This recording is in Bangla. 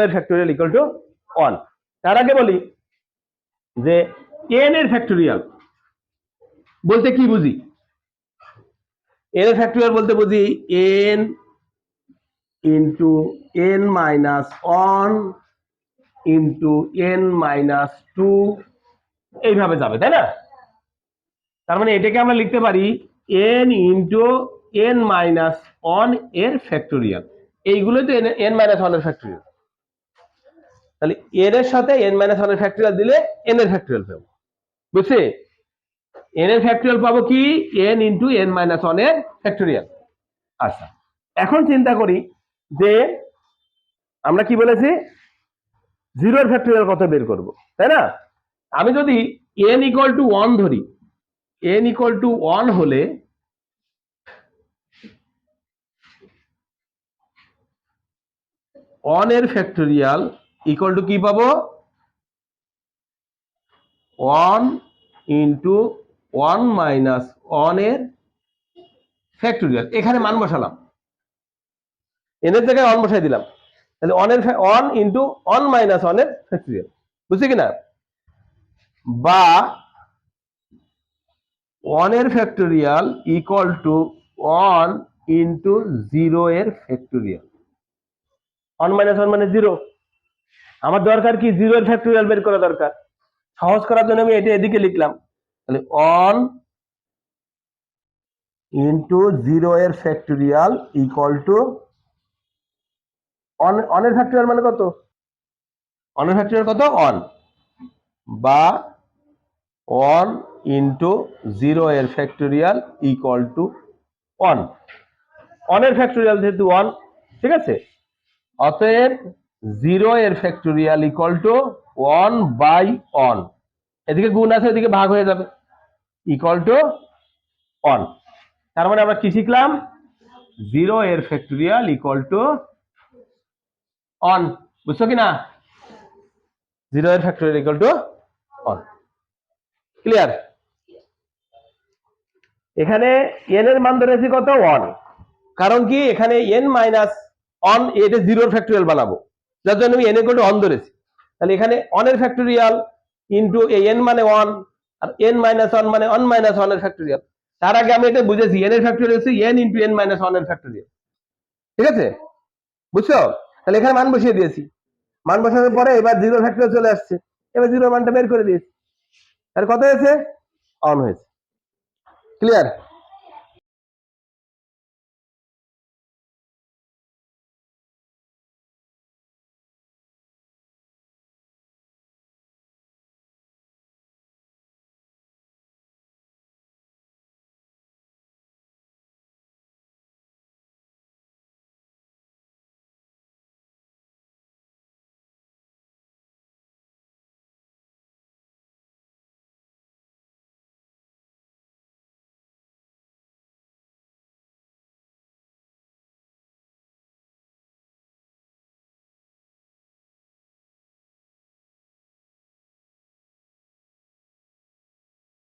এর ফ্যাক্টোরিয়াল ইকুয়াল টু ওয়ান তার আগে বলি যে এন এর ফ্যাক্টোরিয়াল বলতে কি বুঝি? এন এর ফ্যাক্টোরিয়াল বলতে বুঝি N into N minus one into N minus two এইভাবে যাবে, তাই না? তার মানে এটাকে আমরা লিখতে পারি এন ইন্টু এন মাইনাস ওয়ানের ফ্যাক্টোরিয়াল এইগুলোই তো এন মাইনাস ওয়ানের ফ্যাক্টোরিয়াল তাহলে এন এর সাথে এন মাইনাস ওয়ানের ফ্যাক্টোরিয়াল দিলে এন এর ফ্যাক্টরিয়াল পাবো। বুঝছে? এন এর ফ্যাক্টরিয়াল পাবো কি? এন ইন্টু এন মাইনাস ওয়ানের ফ্যাক্টোরিয়াল আচ্ছা এখন চিন্তা করি যে আমরা কি বলেছি? জিরোর ফ্যাক্টরিয়াল কত বের করব, তাই না? আমি যদি এন ইকুয়াল টু ওয়ান ধরি এন ইকুয়াল টু ওয়ান হলে ওয়ানের ফ্যাক্টোরিয়াল ইকুয়াল টু কি পাবো? ওয়ান ইন্টু ওয়ান মাইনাস ওয়ানের ফ্যাক্টোরিয়াল এখানে মান বসালাম। এন এর জায়গায় ওয়ান বসাই দিলাম। তাহলে এর one into one minus factorial বুঝছি কিনা? বা ওয়ানের factorial equal to one into zero এর ফ্যাক্টোরিয়াল ওয়ান মাইনাস ওয়ান মানে জিরো আমার দরকার কি? জিরো এর ফ্যাক্টোরিয়াল বের করা দরকার। সহজ করার জন্য আমি এটা এদিকে লিখলাম। তাহলে ওয়ান ইন্টু জিরো এর ফ্যাক্টোরিয়াল ইকুয়াল টু অন অনের ফ্যাক্টোরিয়াল মানে কত? অনের ফ্যাক্টোরিয়াল কত? অন বা ওয়ান ইন্টু জিরো এর ফ্যাক্টোরিয়াল ইকুয়াল টু ওয়ান অনের ফ্যাক্টোরিয়াল যেহেতু ওয়ান ঠিক আছে? অতএব জিরো এর factorial equal to one by one এদিকে গুণ আছে এদিকে ভাগ হয়ে যাবে। ইকুয়াল টু ওয়ান তার মানে আমরা কি শিখলাম? জিরো এর ফ্যাক্টোরিয়াল ইকুয়াল টু অন বুঝছ কি না জিরো এর factorial equal to one clear এখানে এন এর মান ধরেছি কত? ওয়ান কারণ কি? এখানে এন মাইনাস অন এটা জিরোর ফ্যাক্টোরিয়াল বানাবো। যার জন্য আমি এন ইকুয়াল টু অন ধরেছি। তাহলে এখানে অনের ফ্যাক্টোরিয়াল ইন্টু এই এন মানে ওয়ান আর এন মাইনাস ওয়ান মানে ওয়ান মাইনাস ওয়ানের ফ্যাক্টোরিয়াল তার আগে আমি এটা বুঝেছি এন এর ফ্যাক্টোরিয়াল হচ্ছে এন ইন্টু এন মাইনাস ওয়ানের ফ্যাক্টোরিয়াল ঠিক আছে? বুঝছ? তাহলে এখানে মান বসিয়ে দিয়েছি। মান বসানোর পরে এবার জিরো ফ্যাক্টর চলে আসছে। এবার জিরো মানটা বের করে দিয়েছি। তাহলে কত হয়েছে? অন হয়েছে। ক্লিয়ার